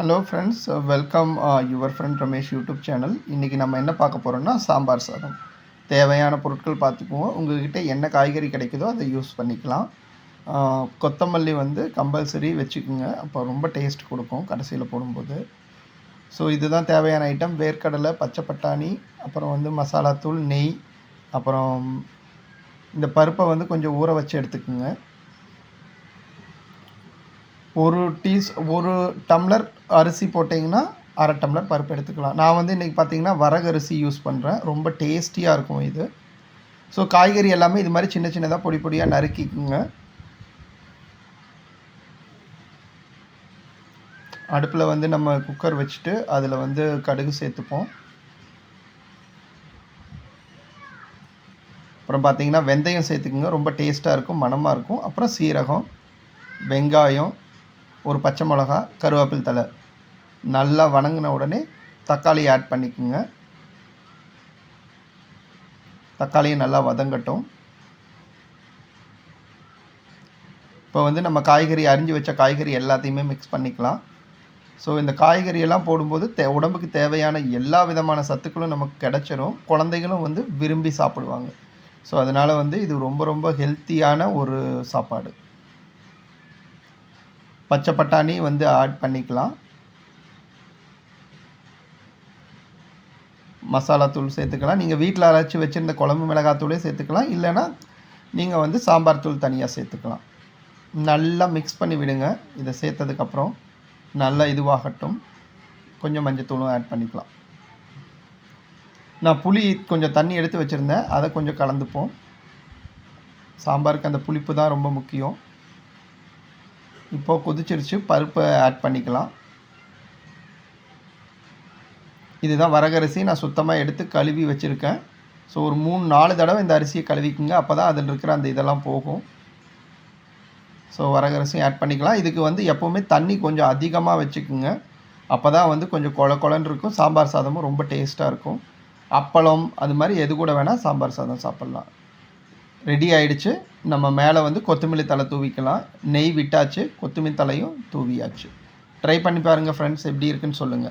Hello friends welcome your friend Ramesh YouTube channel இன்றைக்கி நம்ம என்ன பார்க்க போகிறோம்னா சாம்பார் சாதம். தேவையான பொருட்கள் பார்த்துக்குவோம். உங்கள்கிட்ட என்ன காய்கறி கிடைக்குதோ அதை யூஸ் பண்ணிக்கலாம். கொத்தமல்லி வந்து கம்பல்சரி வச்சுக்கோங்க. அப்போ ரொம்ப டேஸ்ட் கொடுக்கும் கடைசியில் போடும்போது. ஸோ இதுதான் தேவையான ஐட்டம் வேர்க்கடலை பச்சை பட்டாணி அப்புறம் வந்து மசாலாத்தூள் நெய் அப்புறம் இந்த பருப்பை வந்து கொஞ்சம் ஊற வச்சு எடுத்துக்கோங்க. ஒரு டீஸ் ஒரு டம்ளர் அரிசி போட்டிங்கன்னா அரை டம்ளர் பருப்பு எடுத்துக்கலாம். நான் வந்து இன்றைக்கி பார்த்தீங்கன்னா வரகரிசி யூஸ் பண்ணுறேன் ரொம்ப டேஸ்டியாக இருக்கும் இது. ஸோ காய்கறி எல்லாமே இது மாதிரி சின்ன சின்னதாக பொடி பொடியாக நறுக்கிக்குங்க. அடுப்பில் வந்து நம்ம குக்கர் வச்சுட்டு அதில் வந்து கடுகு சேர்த்துப்போம். அப்புறம் பார்த்தீங்கன்னா வெந்தயம் சேர்த்துக்குங்க. ரொம்ப டேஸ்ட்டாக இருக்கும் மணமாக இருக்கும். அப்புறம் சீரகம் வெங்காயம் ஒரு பச்சை மிளகா கருவேப்பில் தழை. நல்லா வணங்கின உடனே தக்காளி ஆட் பண்ணிக்கோங்க. தக்காளியை நல்லா வதங்கட்டும். இப்போ வந்து நம்ம காய்கறி அரிஞ்சு வச்ச காய்கறி எல்லாத்தையுமே மிக்ஸ் பண்ணிக்கலாம். ஸோ இந்த காய்கறியெல்லாம் போடும்போது தே உடம்புக்கு தேவையான எல்லா விதமான சத்துக்களும் நமக்கு கிடச்சிரும். குழந்தைகளும் வந்து விரும்பி சாப்பிடுவாங்க. ஸோ அதனால் வந்து இது ரொம்ப ரொம்ப ஹெல்த்தியான ஒரு சாப்பாடு. பச்சை பட்டாணி வந்து ஆட் பண்ணிக்கலாம். மசாலா தூள் சேர்த்துக்கலாம். நீங்கள் வீட்டில் அரைச்சி வச்சுருந்த குழம்பு மிளகாத்தூளே சேர்த்துக்கலாம். இல்லைன்னா நீங்கள் வந்து சாம்பார் தூள் தனியாக சேர்த்துக்கலாம். நல்லா மிக்ஸ் பண்ணி விடுங்க. இதை சேர்த்ததுக்கப்புறம் நல்லா இதுவாகட்டும். கொஞ்சம் மஞ்சத்தூளும் ஆட் பண்ணிக்கலாம். நான் புளி கொஞ்சம் தண்ணி எடுத்து வச்சுருந்தேன். அதை கொஞ்சம் கலந்துப்போம். சாம்பாருக்கு அந்த புளிப்பு தான் ரொம்ப முக்கியம். இப்போது கொதிச்சிருச்சு பருப்பை ஆட் பண்ணிக்கலாம். இதுதான் வரகரிசி நான் சுத்தமாக எடுத்து கழுவி வச்சுருக்கேன். ஸோ ஒரு மூணு நாலு தடவை இந்த அரிசியை கழுவிக்குங்க. அப்போ தான் அதில் இருக்கிற அந்த இதெல்லாம் போகும். ஸோ வரகரிசியும் ஆட் பண்ணிக்கலாம். இதுக்கு வந்து எப்போவுமே தண்ணி கொஞ்சம் அதிகமாக வச்சுக்குங்க. அப்போ தான் வந்து கொஞ்சம் கொல கொலன்னு இருக்கும். சாம்பார் சாதமும் ரொம்ப டேஸ்ட்டாக இருக்கும். அப்பளம் அது மாதிரி எது கூட வேணால் சாம்பார் சாதம் சாப்பிட்லாம். ரெடி ஆயிடுச்சு. நம்ம மேலே வந்து கொத்தமல்லி தலை தூவிக்கலாம். நெய் விட்டாச்சு கொத்தமல்லி தலையும் தூவியாச்சு. ட்ரை பண்ணி பாருங்கள் ஃப்ரெண்ட்ஸ் எப்படி இருக்குன்னு சொல்லுங்கள்